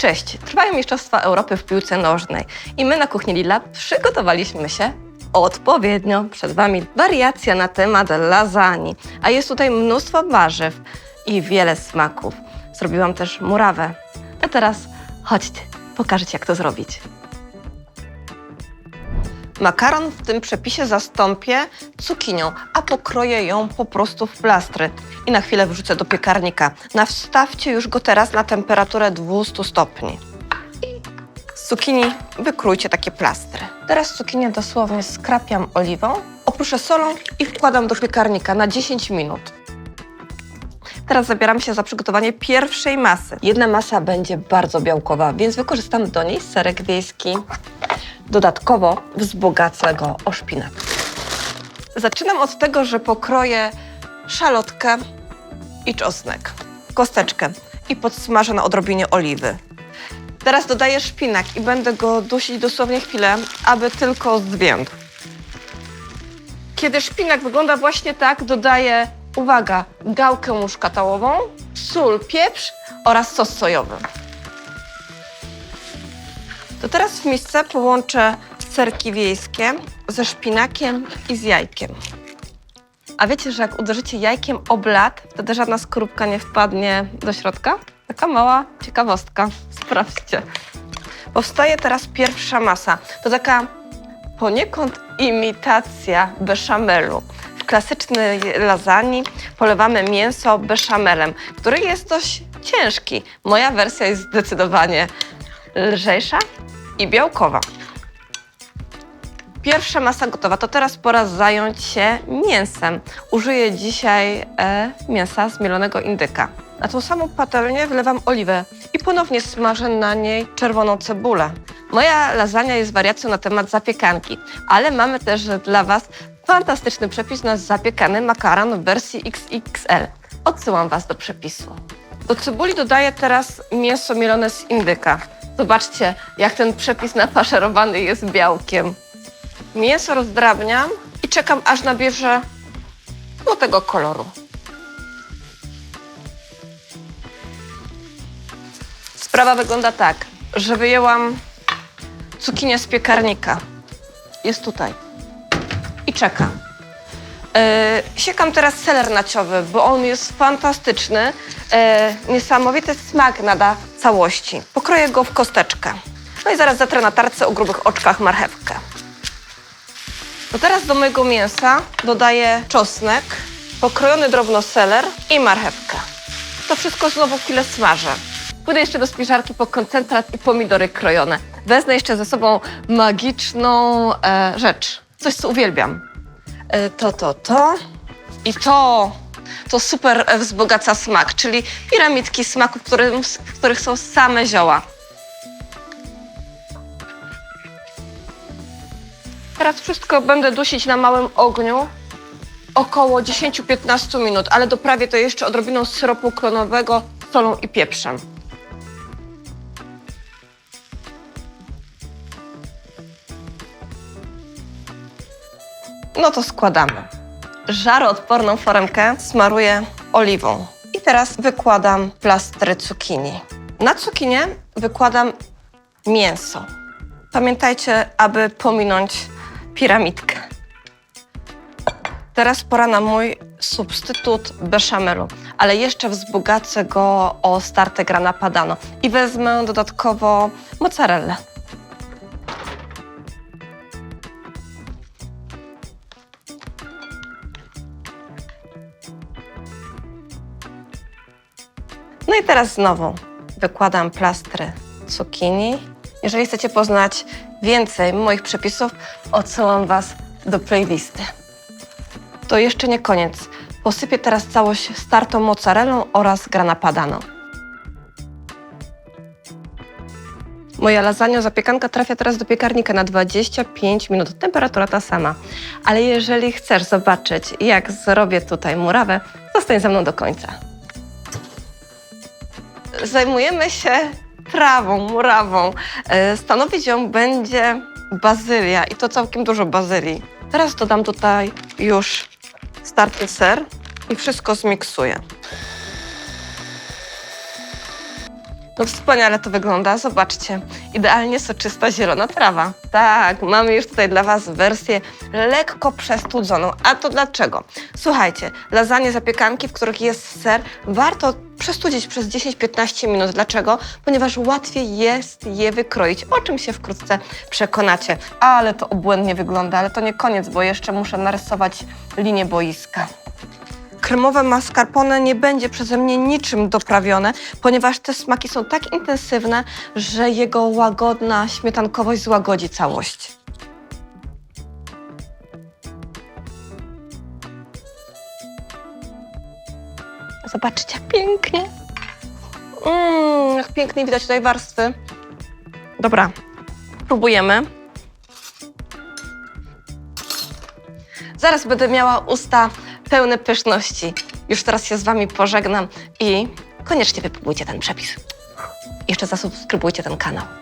Cześć! Trwają Mistrzostwa Europy w piłce nożnej i my na kuchni Lila przygotowaliśmy się odpowiednio. Przed Wami wariacja na temat lasagne, a jest tutaj mnóstwo warzyw i wiele smaków. Zrobiłam też murawę. A teraz chodźcie, pokażę Ci jak to zrobić. Makaron w tym przepisie zastąpię cukinią, a pokroję ją po prostu w plastry i na chwilę wrzucę do piekarnika. Nawstawcie już go teraz na temperaturę 200 stopni. Z cukinii wykrójcie takie plastry. Teraz cukinię dosłownie skrapiam oliwą, oprószę solą i wkładam do piekarnika na 10 minut. Teraz zabieram się za przygotowanie pierwszej masy. Jedna masa będzie bardzo białkowa, więc wykorzystam do niej serek wiejski. Dodatkowo wzbogacę go o szpinak. Zaczynam od tego, że pokroję szalotkę i czosnek, kosteczkę i podsmażę na odrobinie oliwy. Teraz dodaję szpinak i będę go dusić dosłownie chwilę, aby tylko zwiędł. Kiedy szpinak wygląda właśnie tak, dodaję, uwaga, gałkę muszkatałową, sól, pieprz oraz sos sojowy. To teraz w misce połączę serki wiejskie ze szpinakiem i z jajkiem. A wiecie, że jak uderzycie jajkiem o blat, wtedy żadna skorupka nie wpadnie do środka? Taka mała ciekawostka. Sprawdźcie. Powstaje teraz pierwsza masa. To taka poniekąd imitacja beszamelu. W klasycznej lasagne polewamy mięso beszamelem, który jest dość ciężki. Moja wersja jest zdecydowanie lżejsza i białkowa. Pierwsza masa gotowa, to teraz pora zająć się mięsem. Użyję dzisiaj e, mięsa zmielonego indyka. Na tą samą patelnię wlewam oliwę i ponownie smażę na niej czerwoną cebulę. Moja lasagna jest wariacją na temat zapiekanki, ale mamy też dla Was fantastyczny przepis na zapiekany makaron w wersji XXL. Odsyłam Was do przepisu. Do cebuli dodaję teraz mięso mielone z indyka. Zobaczcie, jak ten przepis nafaszerowany jest białkiem. Mięso rozdrabniam i czekam, aż nabierze złotego koloru. Sprawa wygląda tak, że wyjęłam cukinię z piekarnika. Jest tutaj. I czekam. Yy, siekam teraz seler naciowy, bo on jest fantastyczny. Yy, niesamowity smak nada całości. Pokroję go w kosteczkę. No i zaraz zatrę na tarce o grubych oczkach marchewkę. No teraz do mojego mięsa dodaję czosnek, pokrojony drobno seler i marchewkę. To wszystko znowu chwilę smażę. Pójdę jeszcze do spiżarki po koncentrat i pomidory krojone. Wezmę jeszcze ze sobą magiczną e, rzecz. Coś, co uwielbiam. E, to, to, to. I to, to super e, wzbogaca smak, czyli piramidki smaku, w, którym, w których są same zioła. Teraz wszystko będę dusić na małym ogniu około 10-15 minut, ale doprawię to jeszcze odrobiną syropu klonowego, solą i pieprzem. No to składamy. Żaroodporną foremkę smaruję oliwą. I teraz wykładam plastry cukinii. Na cukinię wykładam mięso. Pamiętajcie, aby pominąć piramidkę. Teraz pora na mój substytut beszamelu, ale jeszcze wzbogacę go o starte grana padano i wezmę dodatkowo mozzarellę. No i teraz znowu wykładam plastry cukinii. Jeżeli chcecie poznać więcej moich przepisów, odsyłam Was do playlisty. To jeszcze nie koniec. Posypię teraz całość startą mozzarellą oraz grana padano. Moja lasagna zapiekanka trafia teraz do piekarnika na 25 minut. Temperatura ta sama. Ale jeżeli chcesz zobaczyć, jak zrobię tutaj murawę, zostań ze mną do końca. Zajmujemy się trawą, murawą. E, Stanowić ją będzie bazylia i to całkiem dużo bazylii. Teraz dodam tutaj już starty ser i wszystko zmiksuję. No wspaniale to wygląda, zobaczcie. Idealnie soczysta zielona trawa. Tak, mamy już tutaj dla Was wersję lekko przestudzoną. A to dlaczego? Słuchajcie, lasagne zapiekanki, w których jest ser, warto przestudzić przez 10-15 minut. Dlaczego? Ponieważ łatwiej jest je wykroić, o czym się wkrótce przekonacie. Ale to obłędnie wygląda, ale to nie koniec, bo jeszcze muszę narysować linię boiska. Kremowe mascarpone nie będzie przeze mnie niczym doprawione, ponieważ te smaki są tak intensywne, że jego łagodna śmietankowość złagodzi całość. Zobaczcie, jak pięknie. Mmm, jak pięknie widać tutaj warstwy. Dobra, próbujemy. Zaraz będę miała usta pełne pyszności. Już teraz się z Wami pożegnam i koniecznie wypróbujcie ten przepis. Jeszcze zasubskrybujcie ten kanał.